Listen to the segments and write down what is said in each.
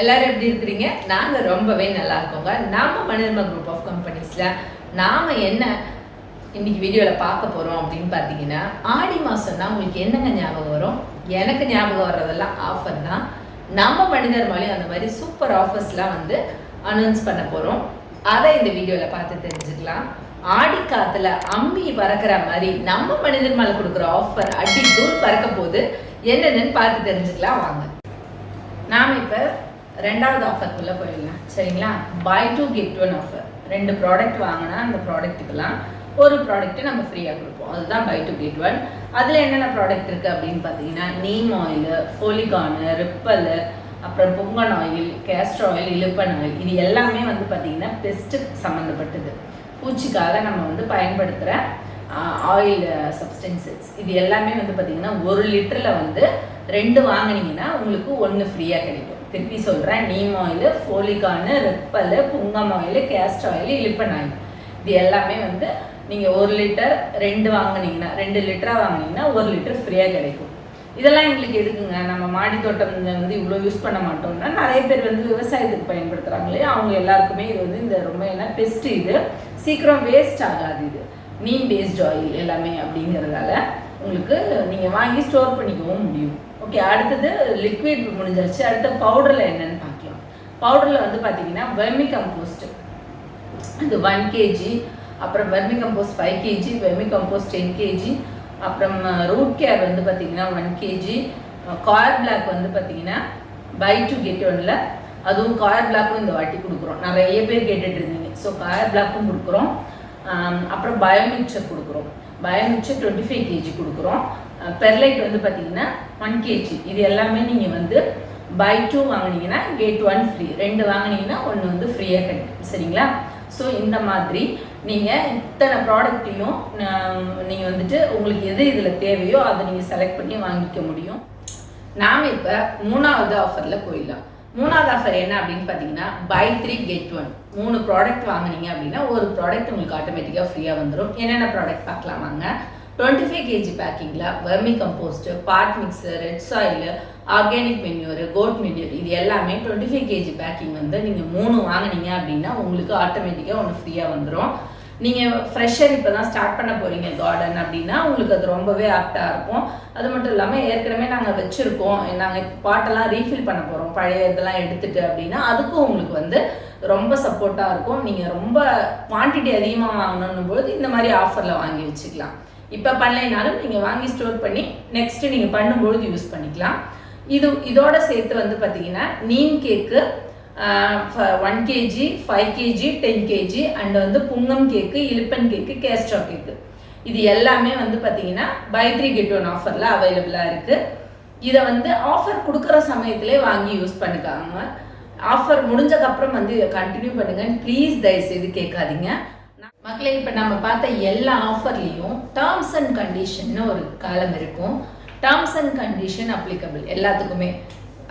எல்லாரும் எப்படி இருக்கிறீங்க? நாங்கள் ரொம்பவே நல்லா இருக்கோங்க. நாம மனிதர்ம குரூப் ஆஃப் கம்பெனிஸில் நாம் என்ன இன்னைக்கு வீடியோவில் பார்க்க போகிறோம் அப்படின்னு பார்த்தீங்கன்னா ஆடி மாதம்னா உங்களுக்கு என்னங்க ஞாபகம் வரும்? எனக்கு ஞாபகம் வர்றதெல்லாம் ஆஃபர் தான். நம்ம மனிதர் மாலையும் அந்த மாதிரி சூப்பர் ஆஃபர்ஸ்லாம் வந்து அனௌன்ஸ் பண்ண போகிறோம் அதை இந்த வீடியோவில் பார்த்து தெரிஞ்சுக்கலாம். ஆடி காத்துல அம்பி பறக்கிற மாதிரி நம்ம மனிதர் மேலே கொடுக்குற ஆஃபர் அடி தூள் பறக்க போது என்னென்னு பார்த்து தெரிஞ்சுக்கலாம் வாங்க. நாம் இப்போ ரெண்டாவது ஆஃபருக்குள்ளே போயிடலாம். சரிங்களா? Buy two get one offer ரெண்டு ப்ராடக்ட் வாங்கினா அந்த ப்ராடக்ட்டுக்கெல்லாம் ஒரு ப்ராடக்ட்டு நம்ம ஃப்ரீயாக கொடுப்போம். அதுதான் பை டூ கெட் ஒன் அதில் என்னென்ன ப்ராடக்ட் இருக்குது அப்படின்னு பார்த்தீங்கன்னா நீம் ஆயிலு ஃபோலிகானு ரிப்பலு அப்புறம் பொங்கன் ஆயில் கேஸ்டர் ஆயில் இழுப்பன் ஆயில் இது எல்லாமே வந்து பார்த்தீங்கன்னா பெஸ்ட்டு சம்மந்தப்பட்டது. பூச்சிக்காக நம்ம வந்து பயன்படுத்துகிற ஆயில் சப்ஸ்டன்சஸ் இது எல்லாமே வந்து பார்த்தீங்கன்னா ஒரு லிட்டரில் வந்து ரெண்டு வாங்கினீங்கன்னா உங்களுக்கு ஒன்று ஃப்ரீயாக கிடைக்கும். திருப்பி சொல்கிறேன் நீம் ஆயில் ஃபோலிகானு ரெப்பல் புங்கம் ஆயில் கேஸ்ட் ஆயில் இலிப்பன் ஆயில் இது எல்லாமே வந்து நீங்கள் ஒரு லிட்டர் ரெண்டு வாங்கினீங்கன்னா ரெண்டு லிட்டராக வாங்கினீங்கன்னா ஒரு லிட்டர் ஃப்ரீயாக கிடைக்கும். இதெல்லாம் எங்களுக்கு எதுக்குங்க? நம்ம மாடி தோட்டம் வந்து இவ்வளோ யூஸ் பண்ண மாட்டோம்னா நிறைய பேர் வந்து விவசாயத்துக்கு பயன்படுத்துகிறாங்க இல்லையா? அவங்க எல்லாருக்குமே இது வந்து இந்த ரொம்ப என்ன பெஸ்ட் இது. சீக்கிரம் வேஸ்ட் ஆகாது இது. நீம் பேஸ்ட் ஆயில் எல்லாமே அப்படிங்கிறதால உங்களுக்கு நீங்கள் வாங்கி ஸ்டோர் பண்ணிக்கவும் முடியும். ஓகே அடுத்தது லிக்விட் முடிஞ்சிருச்சு. அடுத்த பவுடரில் என்னென்னு பார்க்கலாம். பவுடரில் வந்து பார்த்தீங்கன்னா வெர்மி கம்போஸ்ட் இது ஒன் கேஜி அப்புறம் vermicompost five kg vermicompost ten kg அப்புறம் ரூட் கேர் வந்து பார்த்தீங்கன்னா ஒன் கேஜி காயர் பிளாக் வந்து பார்த்தீங்கன்னா பை டூ கெட் ஒன்ல அதுவும் காயர் பிளாக்கும் இந்த வாட்டி கொடுக்குறோம். நிறைய பேர் கேட்டுட்டு இருந்தீங்க. ஸோ காயர் பிளாக்கும் கொடுக்குறோம். அப்புறம் பயோமிக்சர் கொடுக்குறோம். பயோமிச்சு டுவெண்ட்டி ஃபைவ் கேஜி கொடுக்குறோம் பெர்லைட் வந்து பார்த்தீங்கன்னா ஒன் கேஜி இது எல்லாமே நீங்கள் வந்து பை டூ வாங்கினீங்கன்னா கேட் ஒன் ஃப்ரீ ரெண்டு வாங்கினீங்கன்னா ஒன்று வந்து ஃப்ரீயாக கிடைக்கும். சரிங்களா? ஸோ இந்த மாதிரி நீங்கள் இத்தனை ப்ராடக்ட்டையும் நீங்கள் வந்துட்டு உங்களுக்கு எது இதில் தேவையோ அதை நீங்கள் செலக்ட் பண்ணி வாங்கிக்க முடியும். நாம் இப்போ மூணாவது ஆஃபரில் போயிடலாம். மூணாவது ஆஃபர் என்ன அப்படின்னு பார்த்தீங்கன்னா பை த்ரீ கெட் ஒன் மூணு ப்ராடக்ட் வாங்கினீங்க அப்படின்னா ஒரு ப்ராடக்ட் உங்களுக்கு ஆட்டோமேட்டிக்காக ஃப்ரீயாக வந்துடும் என்னென்ன ப்ராடக்ட் பார்க்கலாமாங்க twenty five KG பேக்கிங்கில் vermicompost pot mixture red soil organic manure goat manure இது எல்லாமே டுவெண்ட்டி ஃபைவ் கேஜி பேக்கிங் வந்து நீங்கள் மூணு வாங்கினீங்க அப்படின்னா உங்களுக்கு ஆட்டோமேட்டிக்காக ஒன்று ஃப்ரீயாக வந்துடும் நீங்கள் ஃப்ரெஷர் இப்போ தான் ஸ்டார்ட் பண்ண போகிறீங்க கார்டன் அப்படின்னா உங்களுக்கு அது ரொம்பவே ஆப்டாக இருக்கும். அது மட்டும் இல்லாமல் ஏற்கனவே நாங்கள் வச்சுருக்கோம். நாங்கள் பாட்டெல்லாம் ரீஃபில் பண்ண போகிறோம் பழைய இதெல்லாம் எடுத்துகிட்டு அப்படின்னா அதுக்கும் உங்களுக்கு வந்து ரொம்ப சப்போர்ட்டாக இருக்கும். நீங்கள் ரொம்ப குவான்டிட்டி அதிகமாக வாங்கணும் பொழுது இந்த மாதிரி ஆஃபரில் வாங்கி வச்சுக்கலாம். இப்போ பண்ணலைனாலும் நீங்கள் வாங்கி ஸ்டோர் பண்ணி நெக்ஸ்ட்டு நீங்கள் பண்ணும்பொழுது யூஸ் பண்ணிக்கலாம். இது இதோட சேர்த்து வந்து பார்த்தீங்கன்னா neem cake one kg five kg ten kg and வந்து புங்கம் கேக்கு இலுப்பன் கேக்கு கேஸ்ட்ரா கேக்கு இது எல்லாமே வந்து பார்த்தீங்கன்னா பை த்ரீ கெட் ஒன் ஆஃபரில் அவைலபிளாக இருக்குது இதை வந்து ஆஃபர் கொடுக்குற சமயத்திலே வாங்கி யூஸ் பண்ணிக்காங்க ஆஃபர் முடிஞ்சக்கப்புறம் வந்து இதை கண்டினியூ பண்ணுங்கள் ப்ளீஸ் தயவுசெய்து கேட்காதீங்க. மக்களே இப்போ நம்ம பார்த்த எல்லா ஆஃபர்லேயும் டேர்ம்ஸ் அண்ட் கண்டிஷன்னு ஒரு காலம் இருக்கும். டேர்ம்ஸ் அண்ட் கண்டிஷன் அப்ளிகபிள் எல்லாத்துக்குமே.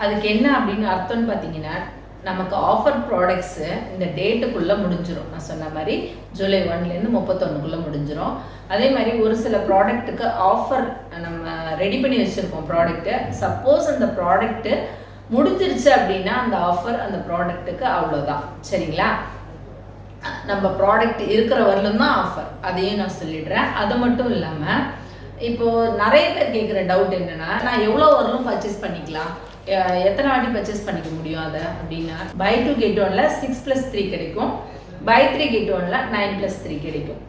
அதுக்கு என்ன அப்படின்னு அர்த்தம்னு பார்த்தீங்கன்னா நமக்கு ஆஃபர் ப்ராடக்ட்ஸு இந்த டேட்டுக்குள்ளே முடிஞ்சிடும் நான் சொன்ன மாதிரி ஜூலை ஒன்லேருந்து முப்பத்தொன்னுக்குள்ளே முடிஞ்சிடும் அதே மாதிரி ஒரு சில ப்ராடக்ட்டுக்கு ஆஃபர் நம்ம ரெடி பண்ணி வச்சுருக்கோம் ப்ராடக்ட்டு சப்போஸ் அந்த ப்ராடக்ட்டு முடிஞ்சிருச்சு அப்படின்னா அந்த ஆஃபர் அந்த ப்ராடக்ட்டுக்கு அவ்வளோதான் சரிங்களா? நம்ம ப்ராடக்ட் இருக்கிற வரலும் தான் ஆஃபர் அதையும் நான் சொல்லிடுறேன். அது மட்டும் இல்லாமல் இப்போது நிறைய பேர் கேட்குற டவுட் என்னென்னா நான் எவ்வளோ வரலும் பர்ச்சேஸ் பண்ணிக்கலாம்? எத்தனை வாட்டி பர்ச்சேஸ் பண்ணிக்க முடியும் அதை அப்படின்னா பை டூ கெட் ஒன்ல சிக்ஸ் ப்ளஸ் த்ரீ கிடைக்கும். பை த்ரீ கெட் ஒனில் நைன் ப்ளஸ் த்ரீ கிடைக்கும்.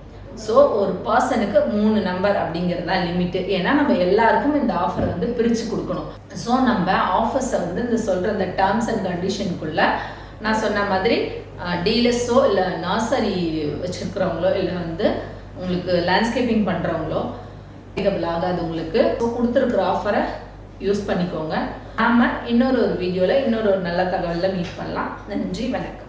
ஸோ ஒரு பர்சனுக்கு மூணு நம்பர் அப்படிங்கிறது தான் லிமிட்டு ஏன்னா நம்ம எல்லாருக்கும் இந்த ஆஃபர் வந்து பிரித்து கொடுக்கணும். ஸோ நம்ம ஆஃபர்ஸை வந்து இந்த சொல்கிற இந்த டேர்ம்ஸ் அண்ட் கண்டிஷனுக்குள்ளே நான் சொன்ன மாதிரி டீலர்ஸோ இல்லை நர்சரி வச்சுருக்கிறவங்களோ இல்லை வந்து உங்களுக்கு லேண்ட்ஸ்கேப்பிங் பண்ணுறவங்களோ அப்ளிகபிள் ஆகாது உங்களுக்கு ஸோ கொடுத்துருக்குற ஆஃபரை யூஸ் பண்ணிக்கோங்க. நாம் இன்னொரு ஒரு வீடியோவில் இன்னொரு ஒரு நல்ல தகவலில் மீட் பண்ணலாம். நன்றி வணக்கம்.